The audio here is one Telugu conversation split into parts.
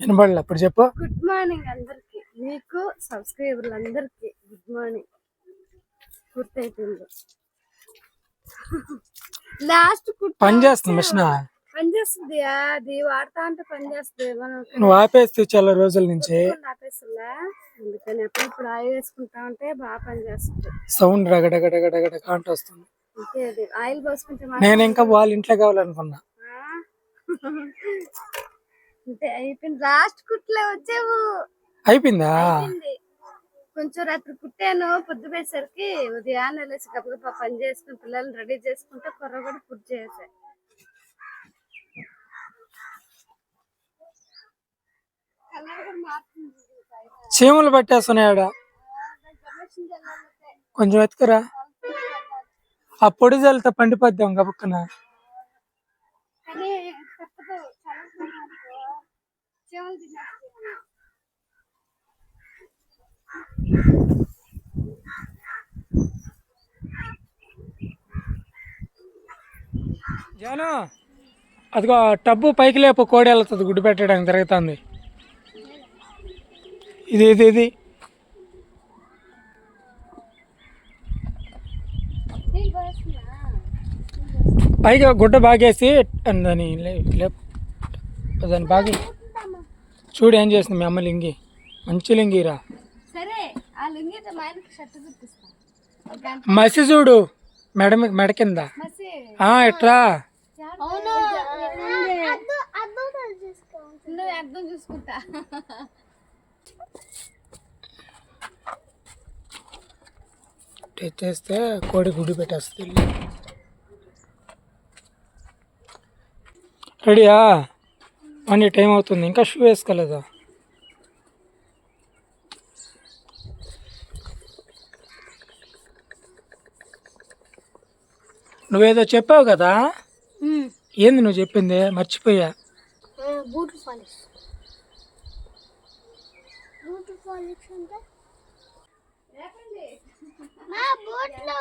వినబడలే అప్పుడు చెప్పు. గుడ్ మార్నింగ్ అందరికి. మీకు సబ్స్క్రైబర్లు అందరికి గుడ్ మార్నింగ్ పూర్తయిపోయింది లాస్ట్ పని చేస్తుంది మిషన్? పని చేస్తుంది. అది వాడతా అంటే పని చేస్తుంది. మనం నువ్వు ఆపేస్తే చాలా రోజుల నుంచి. ఆపేస్తుందా అందుకని అప్పుడప్పుడు ఆయిల్ వేసుకుంటా ఉంటే బాగా పని చేస్తుంది సౌండ్ రగడగడగడగడ కాంట వస్తుంది. అంతే అది. ఆయిల్ పోసుకుంటే నేను ఇంకా వాళ్ళ ఇంట్లో కావాలనుకున్నా. ఆ? అంతే అయిపోయింది. లాస్ట్ కుట్లే వచ్చావు. అయిపోయిందా? అయిపోయింది. కొంచెం రాత్రి కుట్టాను పొద్దు పోయేసరికి ఉదయాన్నే లేచి గబగబా పని చేసుకుని పిల్లల్ని రెడీ చేసుకుంటే కుర్ర కూడా ఫుడ్ చేసా. కలర్ కూడా మారుతుంది. చీమలు పట్టేస్తున్నాయాడ కొంచెం వెతుకురా. ఆ పొడి జల్లితో పండిపోద్దాం గబుక్కన కానీ జాను అదిగో టబ్బు పైకి లేపు కోడి వెళ్తుంది గుడ్డు పెట్టడానికి తిరుగుతుంది ఇది ఇది ఇది ఒక గుడ్డ బాగేసి దాని దాన్ని బాగి చూడు ఏం చేస్తుంది మీ అమ్మ లింగి. మంచి లింగిరా. మసి చూడు మెడ మెడ కింద. నువ్వు అర్థం చూసుకుంటా. చేస్తే కోడి గుడి పెట్టేస్తుంది రెడీయా? మనీ టైం అవుతుంది ఇంకా షూ వేసుకోలేదా? నువ్వేదో చెప్పావు కదా? ఏంది నువ్వు చెప్పింది? మర్చిపోయా. Boot polish. అంటే మా బూట్లు.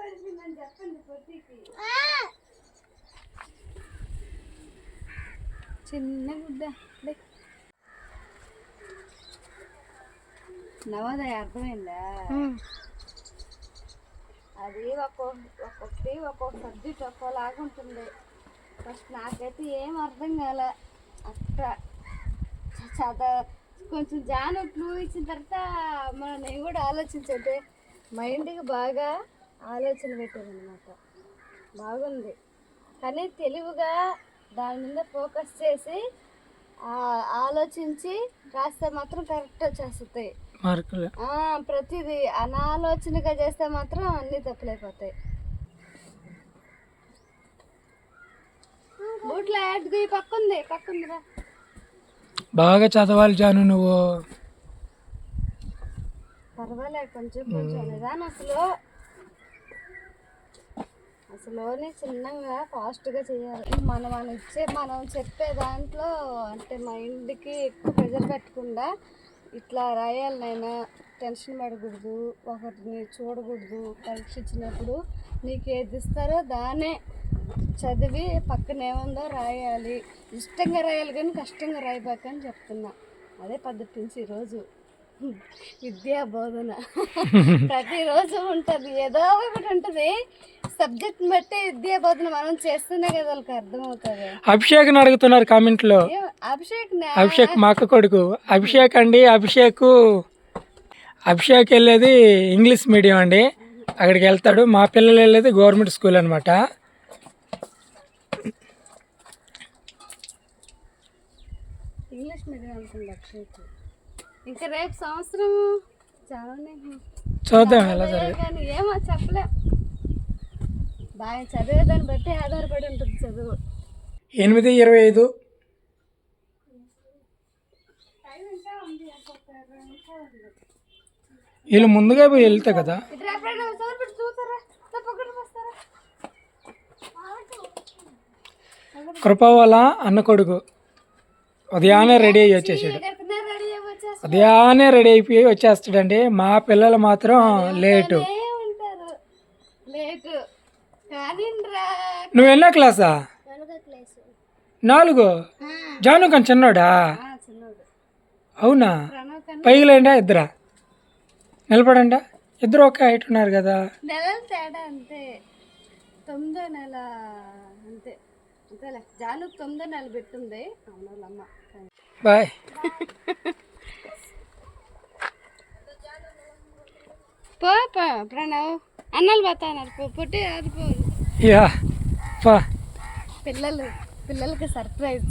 పడిపోయిందని చెప్పండి పొట్టికి. చిన్న గుడ్డ. నవోదయ అర్థమైందా? అది ఒక్కో ఒక్కొక్కటి ఒక్కొక్క సబ్జెక్ట్ ఒక్కోలాగా ఉంటుంది. ఫస్ట్ నాకైతే ఏం అర్థం కాల. అట్ట చద కొంచెం జానట్లు ఇచ్చిన తర్వాత మనం నేను కూడా ఆలోచించంటే మైండ్కి బాగా ఆలోచన పెట్టారనమాట బాగుంది. కానీ తెలివిగా దాని మీద ఫోకస్ చేసి ఆలోచించి రాస్తే మాత్రం కరెక్ట్ వచ్చేస్తాయి ప్రతిదీ అనాలోచనగా చేస్తే మాత్రం అన్ని తప్పులైపోతాయి. బూట్ల యాడ్ది పక్కుంది పక్కుందిరా. బాగా చదవాలి జాను నువ్వు. పర్వాలేదు కొంచెం కొంచెం నిదానం అసలు. అసలుని చిన్నగా ఫాస్ట్గా చేయాలి. మనం మనం ఇచ్చే మనం చెప్పే దాంట్లో అంటే మైండ్కి ఎక్కువ ప్రెజర్ పెట్టకుండా ఇట్లా రాయాలి నైనా టెన్షన్ పడకూడదు ఒకరిని చూడకూడదు. పరీక్ష ఇచ్చినప్పుడు నీకు ఏది ఇస్తారో దానే చదివి పక్కన ఏముందో రాయాలి. ఇష్టంగా రాయాలి కానీ కష్టంగా రాయబాకని చెప్తున్నా. అదే పద్ధతి నుంచి ఈరోజు. విద్యా బోధన. ప్రతిరోజు ఉంటుంది. ఏదో ఒకటి ఉంటుంది. సబ్జెక్ట్ బట్టి విద్యా బోధన మనం చేస్తూనే కదా వాళ్ళకి అర్థమవుతుంది. అభిషేక్ని అడుగుతున్నారు కామెంట్లో. ఏం అభిషేక్ అభిషేక్ మా అక్క కొడుకు. అభిషేక్ అండి. అభిషేక్ అభిషేక్ వెళ్ళేది ఇంగ్లీష్ మీడియం అండి. అక్కడికి వెళ్తాడు. మా పిల్లలు వెళ్ళేది గవర్నమెంట్ స్కూల్ అనమాట ఇంగ్లీష్ మీడియం అనుకుంది అభిషేక్ ఇంకా రేపు సంవత్సరం చాలా చూద్దాం ఎలా జరుగుతుంది కానీ ఏమో చెప్పలేం. బాగా చదివేదాన్ని బట్టి ఆధారపడి ఉంటుంది చదువు. ఎనిమిది ఇరవై ఐదు. వీళ్ళు ముందుగా పోయి వెళ్తే కదా. కృప వాళ్ళ అన్న కొడుకు. ఉదయాన్నే రెడీ అయ్యి వచ్చేసాడు. ఉదయాన్నే రెడీ అయిపోయి వచ్చేస్తాడండి. మా పిల్లలు మాత్రం లేటు. నువ్వు ఎన్నో క్లాసా? నాలుగు జాను కానీ చిన్నోడా? అవునా? పైగిలేండా ఇద్దరా? నిలబడండా? ఇద్దరు ఒకే హైట్ ఉన్నారు కదా. నెలల తేడా అంతే. తొమ్మిదో నెల అంతే. అంతేలే. జాను తొమ్మిదో నెల పెట్టింది. అవును వాళ్ళమ్మ బాయ్. పో ప్రణవ్. అన్నలు పోతాన్నారు పో పొట్టి అది పో. యా పా. పిల్లలు పిల్లలకి సర్ప్రైజ్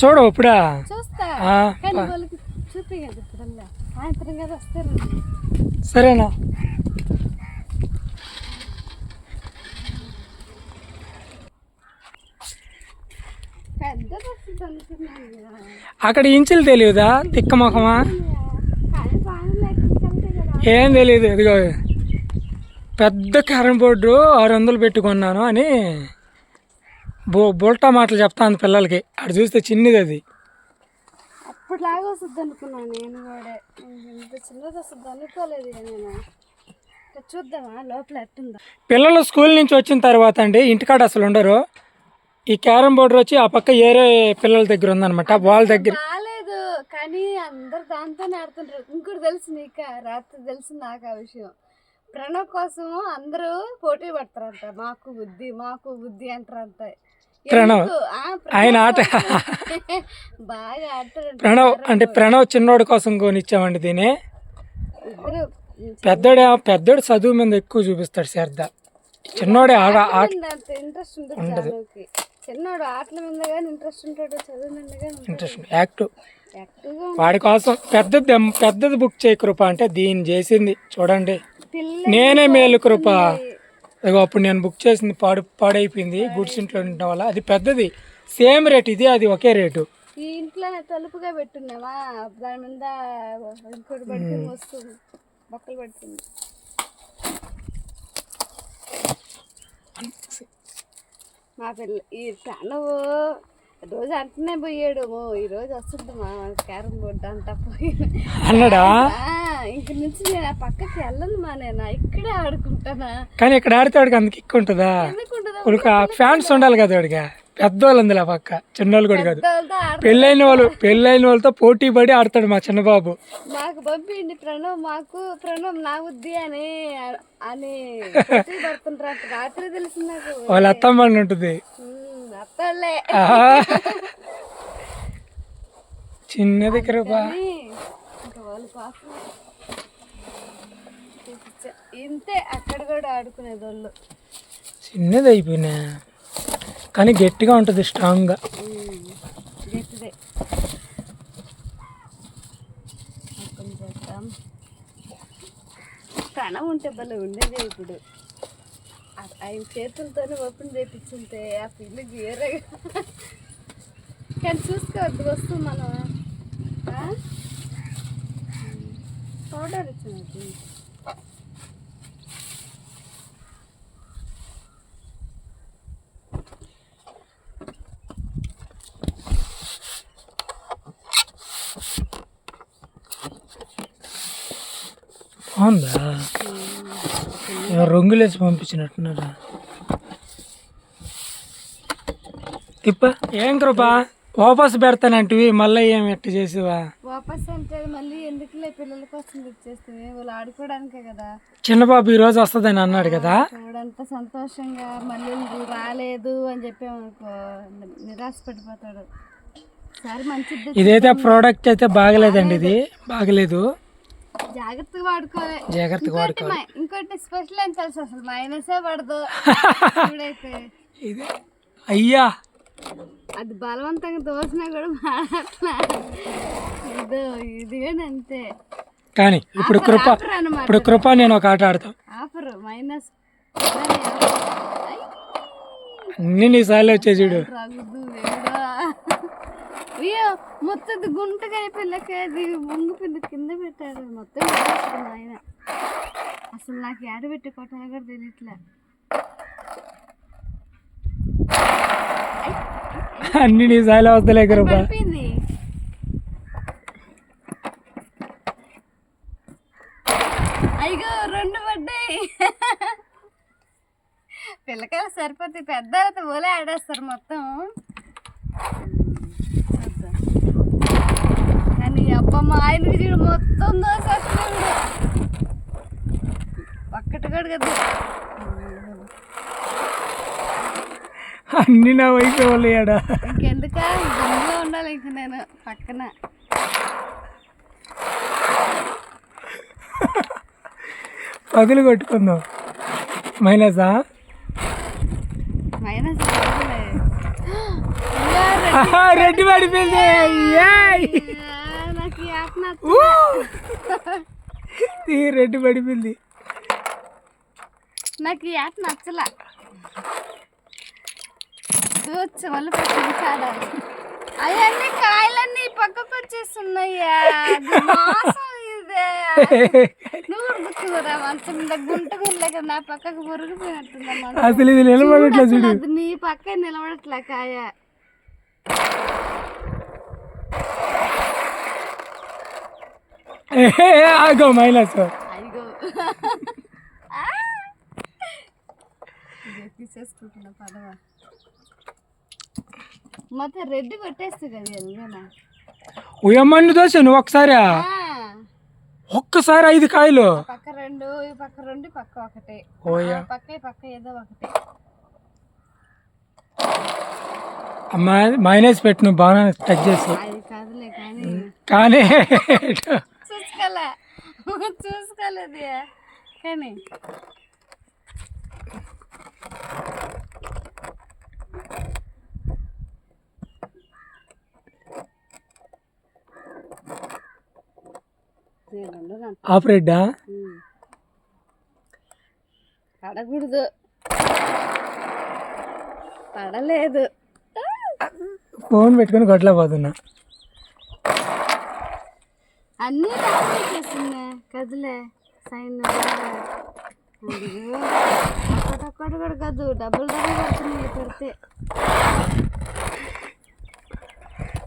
చూడు ఇప్పుడా. చూస్తా. ఆ, కానీ పా. వాళ్ళకి చూపి కదా ఇప్పుడల్లా. సాయంత్రం కదా వస్తారు. సరేనా? అక్కడ ఇంచులు తెలియదా? తిక్క మొఖమా కానీ బాగా లేకపోతే కదా ఏం తెలియదు ఇదిగో. పెద్ద క్యారం బోర్డు ఆరు వందలు పెట్టుకున్నాను అని బో బోల్టా మాటలు చెప్తాను పిల్లలకి. అటు చూస్తే చిన్నది అది. అప్పటిలాగా వస్తుంది అనుకున్నాను నేను కూడా. ఇంత చిన్నది వస్తుంది అనుకోలేదు ఇక నేను. ఇక చూద్దామా లోపల ఎట్టుందా. పిల్లలు స్కూల్ నుంచి వచ్చిన తర్వాత అండి ఇంటికాడ అసలు ఉండరు. ఈ క్యారం బోర్డు వచ్చి ఆ పక్క ఏరే పిల్లల దగ్గర ఉందన్నమాట వాళ్ళ దగ్గర. బాగాలేదు కానీ అందరు దాంతోనే ఆడుతుంటారు. ఇంకోటి తెలుసు నీక రాత్రి తెలిసి నాకు ఆ విషయం. ప్రణవ్ కోసం అందరూ పోటీ పడతారంట. మాకు బుద్ధి మాకు బుద్ధి అంటారంట. ప్రణవ్. ఆయన ఆట బాగా ఆడతారంట ప్రణవ్ అంటే ప్రణవ్ చిన్నోడి కోసం కొనిచ్చామండి దీని ఇద్దరు. పెద్దోడే పెద్దోడు చదువు మీద ఎక్కువ చూపిస్తాడు శ్రద్ధ. చిన్నోడే ఆట అంత ఇంట్రెస్ట్ ఉంటుంది చిన్నోడు ఆటల మీద కానీ ఇంట్రెస్ట్ ఉంటాడు చదువు మీద కానీ ఇంట్రెస్ట్ యాక్టివ్ వాడి కోసం పెద్దది పెద్దది బుక్ చేయి కృప అంటే దీన్ని చేసింది. చూడండి. నేనే మేలు కృప. ఇదిగో అప్పుడు నేను బుక్ చేసింది పాడు పాడైపోయింది. గుడ్స్ ఇంట్లో ఉండటం వల్ల అది పెద్దది. సేమ్ రేట్ ఇది అది ఒకే రేటు ఈ ఇంట్లో తలుపుగా పెట్టున్నావా? దాని మీద ఇంకోటి పడుతుంది వస్తుంది. బక్కలు పడుతుంది. మా పిల్ల ఈ ప్రణవ్ రోజు అంటనే పోయాడు "ఓ, ఈ రోజు వస్తుంది మా క్యారం బోర్డు అంట పోయి అన్నాడా? ఇంక నుంచి నేను ఆ పక్కకి వెళ్ళను మా నేను ఇక్కడే ఆడుకుంటానా? కానీ ఇక్కడ ఆడితే వాడికి అందుకు ఎక్కువ ఉంటుందా? ఒక ఫ్యాన్స్ ఉండాలి కదా వాడిగా పెద్దవాళ్ళు ఉంది ఆ పక్క చిన్నోళ్ళు కూడా కాదు. పెళ్ళైన వాళ్ళు పెళ్ళైన వాళ్ళతో పోటీ పడి ఆడతాడు మా చిన్నబాబు. మాకు పంపిండి ప్రణవ్ మాకు ప్రణవ్ నా బుద్ధి అని అని రాత్రి తెలిసింది నాకు. వాళ్ళ అత్తమ్మ ఉంటుంది. ఆహా. చిన్నది కృప. ఇంతే అక్కడ కూడా ఆడుకునేది వాళ్ళు చిన్నది అయిపోయినా. కానీ గట్టిగా ఉంటుంది స్ట్రాంగ్గా. గట్టిదే. చేద్దాం ప్రణవ్ ఉంటే భలే ఉండేది ఇప్పుడు. ఆయన చేతులతోనే ఓపెన్ చేపించుంటే ఆ పిల్లకి వేరే కానీ చూసుకోవద్దు వస్తువు మనం. పౌడర్ ఇచ్చినట్టు ఉందా రంగులేసి పంపించినట్టున్నారా? తిప్ప. ఏం కృప? వాపస్ పెడతానంటివి మళ్ళీ ఏం ఎట్టు చేసేవా? వాపస్ అంటే మళ్ళీ ఎందుకులే పిల్లల కోసం తెచ్చేస్తే వాళ్ళు ఆడుకోవడానికే కదా. చిన్నబాబు ఈ రోజు వస్తుందని అన్నాడు కదా? చూడంత సంతోషంగా మళ్ళీ నువ్వు రాలేదు అని చెప్పామనుకో నిరాశ పడిపోతాడు. సరే మంచిది ఇదైతే ప్రోడక్ట్ అయితే బాగలేదండి ఇది. బాగలేదు. జాగ్రత్తగా వాడుకోవాలి. జాగ్రత్తగా మా- ఇంకోటి స్పెషల్ ఏం తెలుసు అసలు? మైనసే పడదు. ఇప్పుడైతే. ఇది అయ్యా. అది బలవంతంగా దోసినా కూడా మాడట్లా ఇదో ఇది కానీ అంతే. కానీ ఇప్పుడు కృప ఇప్పుడు కృప నేను ఒక ఆట ఆడతాం ఆఫర్ మైనస్. అన్ని నీ సార్లు వచ్చే చూడు. అయ్యో మొత్తం ఇది గుంటగా అయిపోయి అది ముంగు పిండి కింద పెట్టాడు మొత్తం ఆయన అసలు నాకు ఏడ పెట్టి కొట్టాలో కూడా తెలియట్లే. అన్ని నీ సార్లు వస్తలే పడిపోయింది. అయ్యో రెండు పడ్డాయి. పిల్లకాయలు సరిపోతాయి. పెద్ద ఓలే ఆడేస్తారు మొత్తం. మా ఆయనకి చూడు మొత్తం దోసేస్తున్నాడు. ఒక్కటి కూడా కదా. అన్ని నా వయసు వాళ్ళు ఆడ ఇంకెందుక? గుండెలో ఉండాలి ఇంక నేను పక్కన. పదులు కొట్టుకుందాం. మైనసా? మైనస్ రెడ్డి పడిపోయింది ఈ రెడ్డి పడిపోయింది. నాకు ఈ యాప్ నచ్చలా. మళ్ళీ అవన్నీ కాయలన్నీ పక్కకు వచ్చేస్తున్నాయ్యా. అది మోసం ఇదే. నువ్వు ఉడుకుతురా మంచం మీద గుంట గుండలేక నా పక్కకు మురిగిపోయినట్టుందా మంచం. అసలు ఇది నిలబడట్లే అసలు చూడు. అది నీ పక్క నిలబడట్లే కాయ. ఆగో మైనస్ తీసేసుకుంటున్నా పదవ మొత్తం రెడ్డి కొట్టేస్తుంది కదా ఎలాగైనా ఉయమ్మన్ను దోశ నువ్వు ఒకసారి ఒక్కసారి ఐదు కాయలు పక్క రెండు ఈ పక్క రెండు పక్క ఒకటే పక్క పక్క ఏదో ఒకటే మైనస్ పెట్టి నువ్వు బాగా టచ్ చేసి అది కాదులే కానీ కానీ చూసుకోలే. చూసుకోలేదు. కానీ ఆపరేడ్డా. పడకూడదు. పడలేదు. ఫోన్ పెట్టుకొని గొడ్ల పోతున్నా. అన్నీ చేస్తున్నా. కదులే. సైన్ ఒక్కటొక్కటి కూడా కాదు. డబ్బులు డబ్బులు పడుతున్నాయి పెడితే.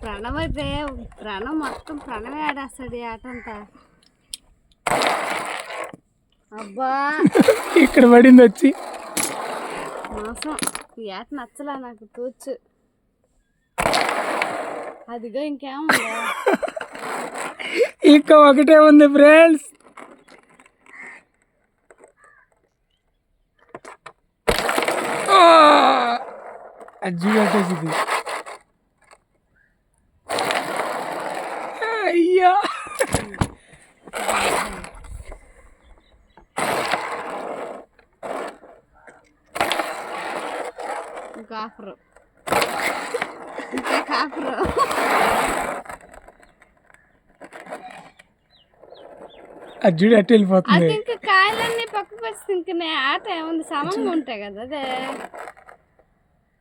ప్రణవ్ అయితే ప్రణవ్ మొత్తం ప్రణవే ఆడేస్తాడు ఈ ఆట అంతా అబ్బా. ఇక్కడ పడింది వచ్చి. మోసం. ఈ ఆట నచ్చలా నాకు తూచు. అదిగో ఇంకేముందా? ఇంకా ఒకటే ఉంది ఫ్రెండ్స్. అజ్జి కట్టేసింది. అయ్యా! ఇంకా ఆఫరు ఇంకా కాఫరు అజ్జుడు అట్టు వెళ్ళిపోతుంది. అది ఇంకా కాయలన్నీ పక్కకు వచ్చి ఇంక నే ఆట ఏముంది? సమంగా ఉంటాయి కదా అదే.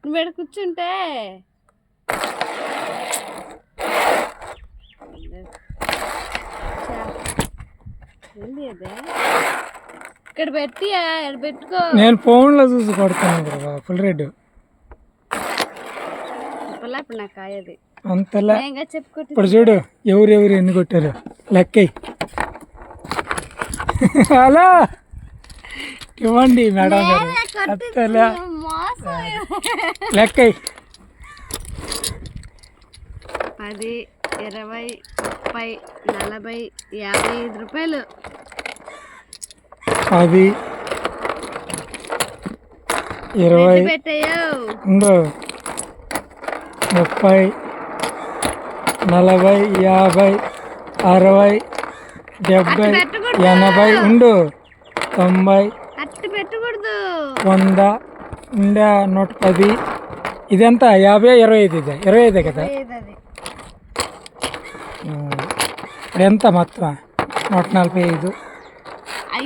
నువ్వు ఇక్కడ కూర్చుంటే. ఏంది అదే? ఇక్కడ పెట్టి ఇక్కడ పెట్టుకో. నేను ఫోన్లో చూసి కొడుతున్నాను బ్రో ఫుల్ రెడ్ చెప్పలే ఇప్పుడు నాకు కాయది. అంతలా. నేను చెప్పుకుంటే ఇప్పుడు చూడు ఎవరు ఎవరు ఎన్ని కొట్టారు. లెక్కై హలో ఇవ్వండి మేడం గారు. లెక్కై పది ఇరవై ముప్పై నలభై యాభై ఐదు రూపాయలు. పది ఇరవై ముప్పై నలభై యాభై అరవై డెబ్బై. ఎనభై ఉండు. తొంభై వంద ఉండ నూట పది. ఇదంతా? యాభై ఇరవై ఐదు ఇదే. ఇరవై ఐదే కదా. ఇప్పుడు ఎంత మొత్తం? నూట నలభై ఐదు.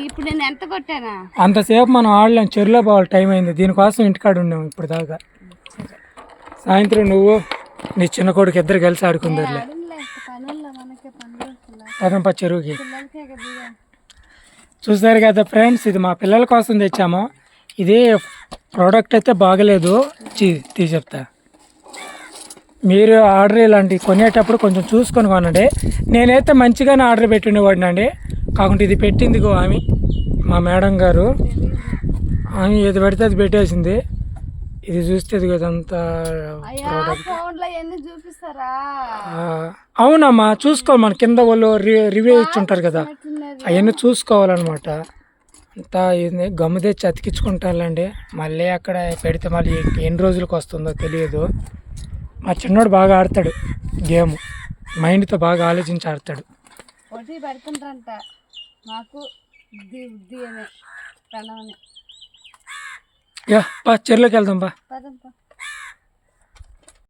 ఇప్పుడు నేను ఎంత కొట్టానా? అంతసేపు మనం ఆడలేం. చెరులో పోవాలి. టైం అయింది. దీనికోసం ఇంటికాడ ఉన్నాం ఇప్పుడు దాకా. సాయంత్రం నువ్వు నీ చిన్న కొడుకు ఇద్దరు కలిసి ఆడుకుందరులే. పదంప చెరువుకి. చూసారు కదా ఫ్రెండ్స్ ఇది మా పిల్లల కోసం తెచ్చాము. ఇది ప్రోడక్ట్ అయితే బాగలేదు. చీ తీ చెప్తా మీరు ఆర్డర్ ఇలాంటివి కొనేటప్పుడు కొంచెం చూసుకొని కొనండి. నేనైతే మంచిగానే ఆర్డర్ పెట్టిండేవాడినండి కాకుంటే ఇది పెట్టింది గో ఆమె మా మేడం గారు. ఆమె ఏది పడితే అది పెట్టేసింది. ఇది చూస్తే ఇదంతా ఆ, అవునమ్మా చూసుకోవాలి మన కింద వాళ్ళు రివ్యూ ఇచ్చుంటారు కదా. ఎట్లున్నది? అవన్నీ చూసుకోవాలన్నమాట. అంతా ఇది గమ్ము తెచ్చి అతికించుకుంటారులేండి మళ్ళీ అక్కడ పెడితే మళ్ళీ ఎన్ని రోజులకు వస్తుందో తెలియదు. మా చిన్నోడు బాగా ఆడతాడు గేమ్. మైండ్తో బాగా ఆలోచించి ఆడతాడు. పెడుతుంటారంట మాకు బుద్ధి బుద్ధి అనే ప్రణవని యా పా చెర్లోకి వెళ్దాం బా